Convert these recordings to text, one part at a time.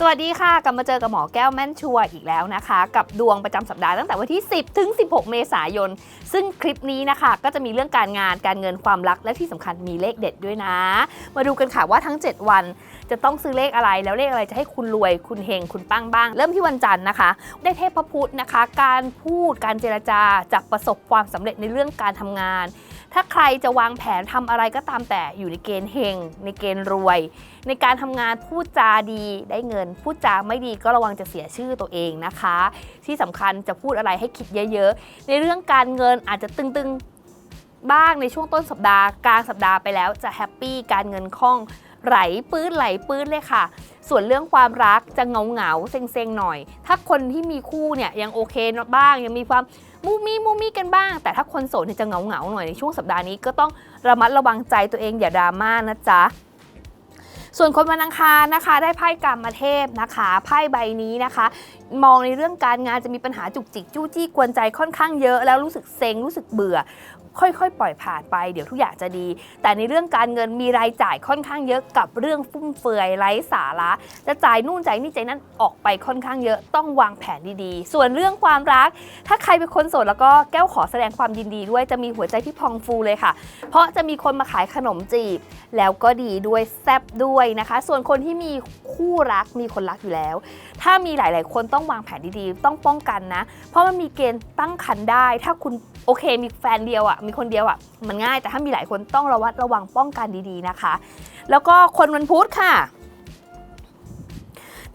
สวัสดีค่ะ กลับมาเจอกับหมอแก้วแม่นชัวอีกแล้วนะคะ กับดวงประจำสัปดาห์ตั้งแต่วันที่ 10 ถึง 16 เมษายน ซึ่งคลิปนี้นะคะ ก็จะมีเรื่องการงานการเงินความรักและที่สำคัญมีเลขเด็ดด้วยนะ มาดูกันค่ะว่าทั้ง 7 วันจะต้องซื้อเลขอะไรแล้วเลขอะไรจะให้คุณรวยคุณเฮงคุณปังบ้าง เริ่มที่วันจันทร์นะคะ ได้เทพพุธนะคะ การพูดการเจรจาจะประสบความสำเร็จในเรื่องการทำงาน ถ้าใครจะวางแผนทำอะไรก็ตามแต่อยู่ในเกณฑ์เฮงในเกณฑ์รวย ในการทำงานพูดจาดีได้เงิน พูดจาไม่ดีก็ระวังจะเสียชื่อตัวเองนะคะ ที่สำคัญจะพูดอะไรให้คิดเยอะ ๆ ในเรื่องการเงินอาจจะตึงๆบ้างในช่วงต้นสัปดาห์กลางสัปดาห์ไปแล้วจะแฮปปี้การเงินคล่อง ไหลปื้ดไหลปื้ดเลยค่ะ ส่วนเรื่องความรักจะเงาเงาเซ็งๆหน่อย ถ้าคนที่มีคู่เนี่ยยังโอเคบ้างยังมีความมูมี่มูมี่กันบ้าง แต่ถ้าคนโสดเนี่ยจะเงาเงาหน่อยในช่วงสัปดาห์นี้ก็ต้องระมัดระวังใจตัวเองอย่าดราม่านะจ๊ะส่วนคนวันอังคารนะคะ ได้ไพ่กรรมเทพนะคะไพ่ใบนี้นะคะ มองในเรื่องการงานจะมีปัญหาจุกจิกจู้จี้กวนใจค่อนข้างเยอะ แล้วรู้สึกเซ็งรู้สึกเบื่อ ค่อยๆ ปล่อยผ่านไปเดี๋ยวทุกอย่างจะดี แต่ในเรื่องการเงินมีรายจ่ายค่อนข้างเยอะกับเรื่องฟุ่มเฟือยไร้สาระจะจ่ายนู่นจ่ายนี่จ่ายนั่นออกไปค่อนข้างเยอะต้องวางแผนดีๆ ส่วนเรื่องความรัก ถ้าใครเป็นคนโสดแล้วก็แก้วขอแสดงความยินดีด้วยจะมีหัวใจที่พองฟูเลยค่ะ เพราะจะมีคนมาขายขนมจีบ แล้วก็ดีด้วยแซบด้วยนะคะ ส่วนคนที่มีคู่รักมีคนรักอยู่แล้ว ถ้ามีหลาย ๆ คนต้อง้องวางแผนดีๆ ต้องป้องกันนะ เพราะมันมีเกณฑ์ตั้งครรภ์ได้ ถ้าคุณโอเคมีแฟนเดียวอะ่ะมีคนเดียวอะ่ะมันง่ายแต่ถ้ามีหลายคนต้องระวัดระวังป้องกันดีๆนะคะ แล้วก็คนวันพุธค่ะ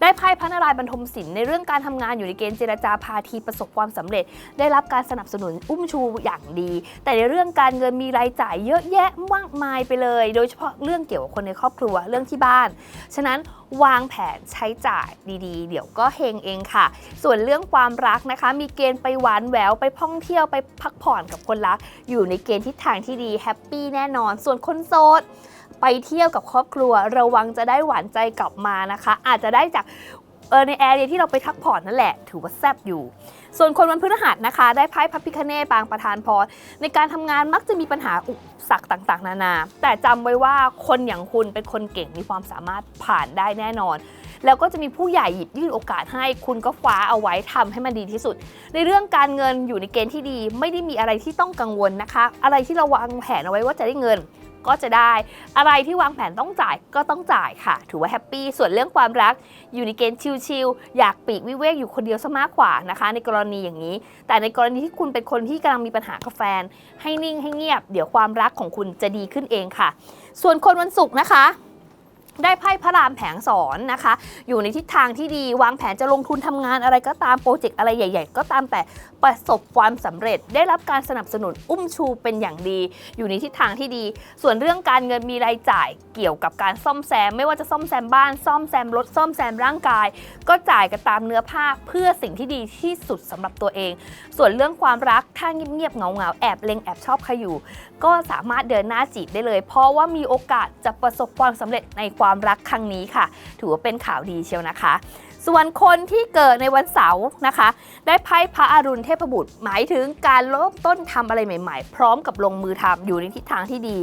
ได้ไพ่พระนารายณ์บรรทมศิลป์ในเรื่องการทำงานอยู่ในเกณฑ์เจรจาพาทีประสบความสำเร็จ ได้รับการสนับสนุนอุ้มชูอย่างดี แต่ในเรื่องการเงินมีรายจ่ายเยอะแยะมากมายไปเลย โดยเฉพาะเรื่องเกี่ยวกับคนในครอบครัวเรื่องที่บ้าน ฉะนั้นวางแผนใช้จ่ายดีๆ เดี๋ยวก็เฮงเองค่ะ ส่วนเรื่องความรักนะคะ มีเกณฑ์ไปหวานแหววไปท่องเที่ยวไปพักผ่อนกับคนรัก อยู่ในเกณฑ์ทิศทางที่ดีแฮปปี้แน่นอน ส่วนคนโสด ไปเที่ยวกับครอบครัว ระวังจะได้หวานใจกลับมานะคะ อาจจะได้จากเออในแอร์เรียที่เราไปพักผ่อนนั่นแหละ ถือว่าแซ่บอยู่ ส่วนคนวันพฤหัสนะคะ ได้ไพ่พระพิคเนตปางประธานพร ในการทำงานมักจะมีปัญหาอุปสรรคต่างๆ นานา แต่จำไว้ว่าคนอย่างคุณเป็นคนเก่งมีความสามารถผ่านได้แน่นอน แล้วก็จะมีผู้ใหญ่หยิบยื่นโอกาสให้คุณก็คว้าเอาไว้ทำให้มันดีที่สุด ในเรื่องการเงินอยู่ในเกณฑ์ที่ดี ไม่ได้มีอะไรที่ต้องกังวลนะคะ อะไรที่เราวางแผนเอาไว้ว่าจะได้เงิน ก็จะได้ อะไรที่วางแผนต้องจ่ายก็ต้องจ่ายค่ะ ถือว่าแฮปปี้ส่วนเรื่องความรักอยู่ในเกณฑ์ชิลๆอยากปีกวิเวกอยู่คนเดียวซะมากกว่านะคะ ในกรณีอย่างนี้ แต่ในกรณีที่คุณเป็นคนที่กำลังมีปัญหากับแฟน ให้นิ่งให้เงียบ เดี๋ยวความรักของคุณจะดีขึ้นเองค่ะ ส่วนคนวันศุกร์นะคะ ได้ไพ่พระรามแผงสอนนะคะ อยู่ในทิศทางที่ดีวางแผนจะลงทุนทำงานอะไรก็ตามโปรเจกต์อะไรใหญ่ ๆ ก็ตามแต่ประสบความสำเร็จ ได้รับการสนับสนุนอุ้มชูเป็นอย่างดี อยู่ในทิศทางที่ดี ส่วนเรื่องการเงินมีรายจ่ายเกี่ยวกับการซ่อมแซม ไม่ว่าจะซ่อมแซมบ้าน ซ่อมแซมรถซ่อมแซมร่างกาย ก็จ่ายกันตามเนื้อผ้าเพื่อสิ่งที่ดีที่สุดสำหรับตัวเอง ส่วนเรื่องความรักถ้าเงียบๆเงาๆแอบเล็งแอบชอบใครอยู่ ก็สามารถเดินหน้าจีบได้เลย เพราะว่ามีโอกาสจะประสบความสำเร็จในความความรักครั้งนี้ค่ะ ถือว่าเป็นข่าวดีเชียวนะคะ ส่วนคนที่เกิดในวันเสาร์นะคะ ได้ไพ่พระอรุณเทพบุตร หมายถึงการเริ่มต้นทำอะไรใหม่ๆ พร้อมกับลงมือทำอยู่ในทิศทางที่ดี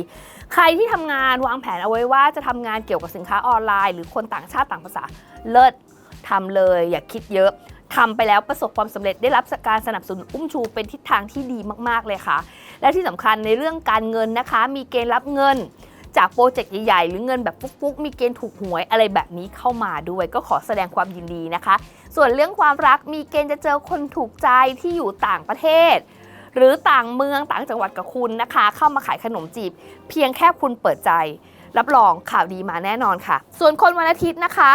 ใครที่ทำงานวางแผนเอาไว้ว่าจะทำงานเกี่ยวกับสินค้าออนไลน์ หรือคนต่างชาติต่างภาษาเลิศทำเลย อย่าคิดเยอะทำไปแล้วประสบความสำเร็จได้รับการสนับสนุนอุ้มชูเป็นทิศทางที่ดีมากๆเลยค่ะ และที่สำคัญในเรื่องการเงินนะคะ มีเกณฑ์รับเงิน จากโปรเจกต์ใหญ่ๆ หรือเงินแบบฟุกๆ มีเกณฑ์ถูกหวยอะไรแบบนี้เข้ามาด้วย ก็ขอแสดงความยินดีนะคะ ส่วนเรื่องความรักมีเกณฑ์จะเจอคนถูกใจที่อยู่ต่างประเทศ หรือต่างเมืองต่างจังหวัดกับคุณนะคะ เข้ามาขายขนมจีบ เพียงแค่คุณเปิดใจ รับรองข่าวดีมาแน่นอนค่ะ ส่วนคนวันอาทิตย์นะคะ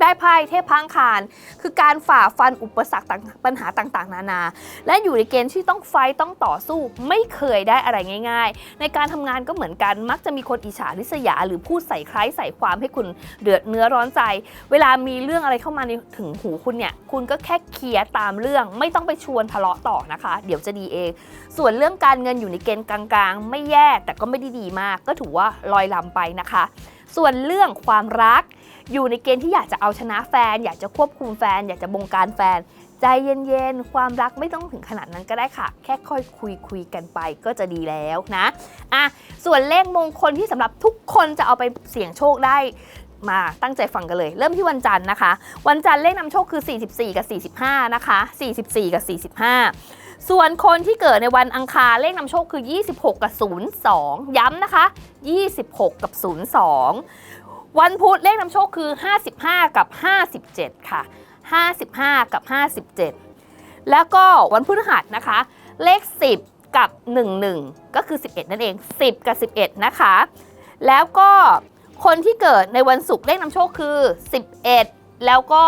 ได้ไพ่เทพพังคาร คือการฝ่าฟันอุปสรรคต่างปัญหาต่างๆ นานา และอยู่ในเกณฑ์ที่ต้องไฟต้องต่อสู้ไม่เคยได้อะไรง่าย ๆ ในการทำงานก็เหมือนกันมักจะมีคนอิจฉาริษยา หรือพูดใส่ใครใส่ความให้คุณเดือดเนื้อร้อนใจ เวลามีเรื่องอะไรเข้ามาในถึงหูคุณเนี่ยคุณก็แค่เคลียร์ตามเรื่อง ไม่ต้องไปชวนทะเลาะต่อนะคะ เดี๋ยวจะดีเอง ส่วนเรื่องการเงินอยู่ในเกณฑ์กลางๆ ไม่แย่แต่ก็ไม่ได้ดีมาก ก็ถือว่าลอยลำไปนะคะ ส่วนเรื่องความรัก อยู่ในเกณฑ์ที่อยากจะเอาชนะแฟน อยากจะควบคุมแฟน อยากจะบงการแฟน ใจเย็นๆ ความรักไม่ต้องถึงขนาดนั้นก็ได้ค่ะ แค่ค่อยคุยคุยๆกันไปก็จะดีแล้วนะอะส่วนเลขมงคลที่สำหรับทุกคนจะเอาไปเสี่ยงโชคได้มาตั้งใจฟังกันเลย เริ่มที่วันจันทร์นะคะ วันจันทร์เลขนำโชคคือ 44 กับ 45 นะคะ 44 กับ 45 ส่วนคนที่เกิดในวันอังคารเลขนำโชคคือ 26 กับ 02 ย้ำนะคะ 26 กับ 02 วันพุธเลขนำโชคคือ 55 กับ 57 ค่ะ 55 กับ 57 แล้วก็วันพฤหัสนะคะ เลข 10 กับ 11 ก็คือ 11 นั่นเอง 10 กับ 11 นะคะ แล้วก็คนที่เกิดในวันศุกร์เลขนำโชคคือ 11 แล้วก็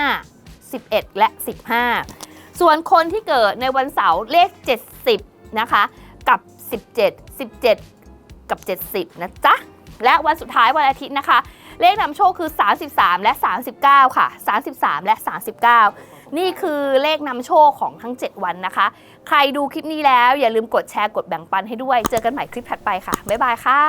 15 11 และ 15 ส่วนคนที่เกิดในวันเสาร์เลข 70 นะคะ กับ 17 17 กับ 70 นะจ๊ะ และวันสุดท้ายวันอาทิตย์นะคะ เลขนำโชคคือ 33 และ 39 ค่ะ 33 และ 39 นี่คือเลขนำโชคของทั้ง 7 วันนะคะ ใครดูคลิปนี้แล้วอย่าลืมกดแชร์กดแบ่งปันให้ด้วย เจอกันใหม่คลิปถัดไปค่ะ บ๊ายบายค่ะ